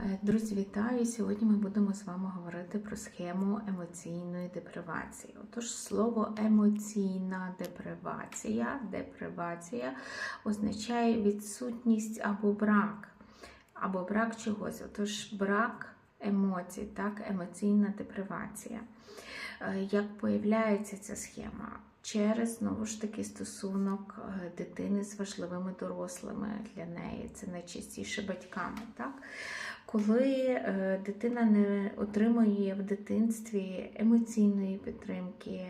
Е, Друзі, вітаю! Сьогодні ми будемо з вами говорити про схему емоційної депривації. Отож, слово емоційна депривація, депривація означає відсутність або брак, або брак чогось. Отож, брак емоцій, так, емоційна депривація. Е, Як появляється ця схема? Через знову ж таки стосунок е, дитини з важливими дорослими для неї, це найчастіше батьками. Так? Коли е, дитина не отримує в дитинстві емоційної підтримки,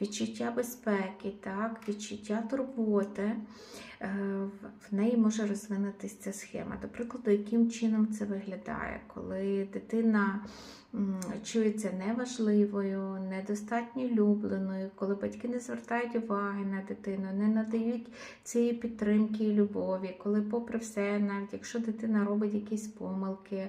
відчуття безпеки, так, відчуття турботи, е, в- неї може розвинутися ця схема. До прикладу, яким чином це виглядає, коли дитина чується неважливою, недостатньо любленою, коли батьки не звертають уваги на дитину, не надають цієї підтримки і любові, коли, попри все, навіть якщо дитина робить якісь помилки,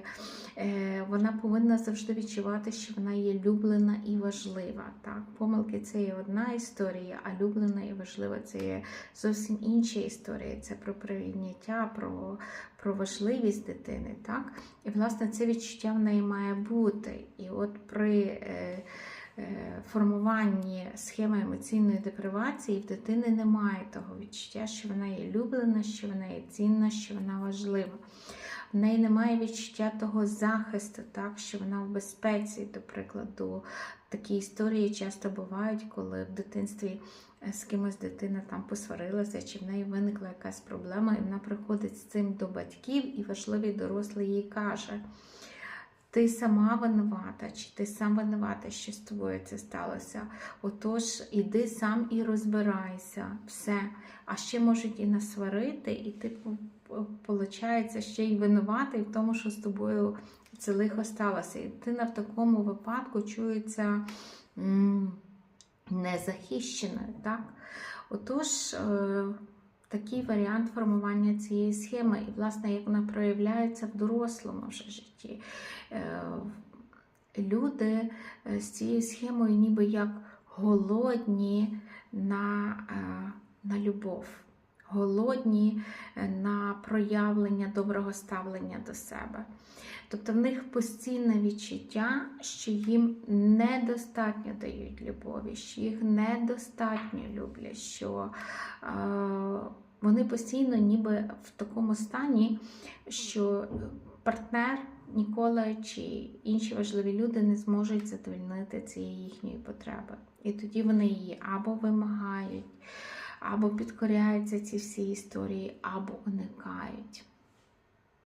е, вона повинна завжди відчувати, що вона є люблена і важлива. Так? Помилки це є одна історія, а люблена і важлива це є зовсім інша історія. Це про прийняття, про, про важливість дитини. Так? І, власне, це відчуття в неї має бути. І от при е, формуванні схеми емоційної депривації в дитини немає того відчуття, що вона є люблена, що вона є цінна, що вона важлива. В неї немає відчуття того захисту, так, що вона в безпеці, до прикладу. Такі історії часто бувають, коли в дитинстві е, з кимось дитина там посварилася, чи в неї виникла якась проблема, і вона приходить з цим до батьків, і важливий дорослий їй каже: ти сама винувата, чи ти сам винувата, що з тобою це сталося. Отож, іди сам і розбирайся, все. А ще можуть і насварити, і ти виходить, ще й винуватий в тому, що з тобою це лихо сталося. І дитина в такому випадку чується незахищеною. Так? Отож, е, такий варіант формування цієї схеми, і, власне, як вона проявляється в дорослому вже житті. Е, Люди е, з цією схемою ніби як голодні на, е, на любов, голодні е, на проявлення доброго ставлення до себе. Тобто в них постійне відчуття, що їм недостатньо дають любові, що їх недостатньо люблять, що е, вони постійно ніби в такому стані, що партнер ніколи чи інші важливі люди не зможуть задовольнити цієї їхньої потреби. І тоді вони її або вимагають, або підкоряються ці всі історії, або уникають.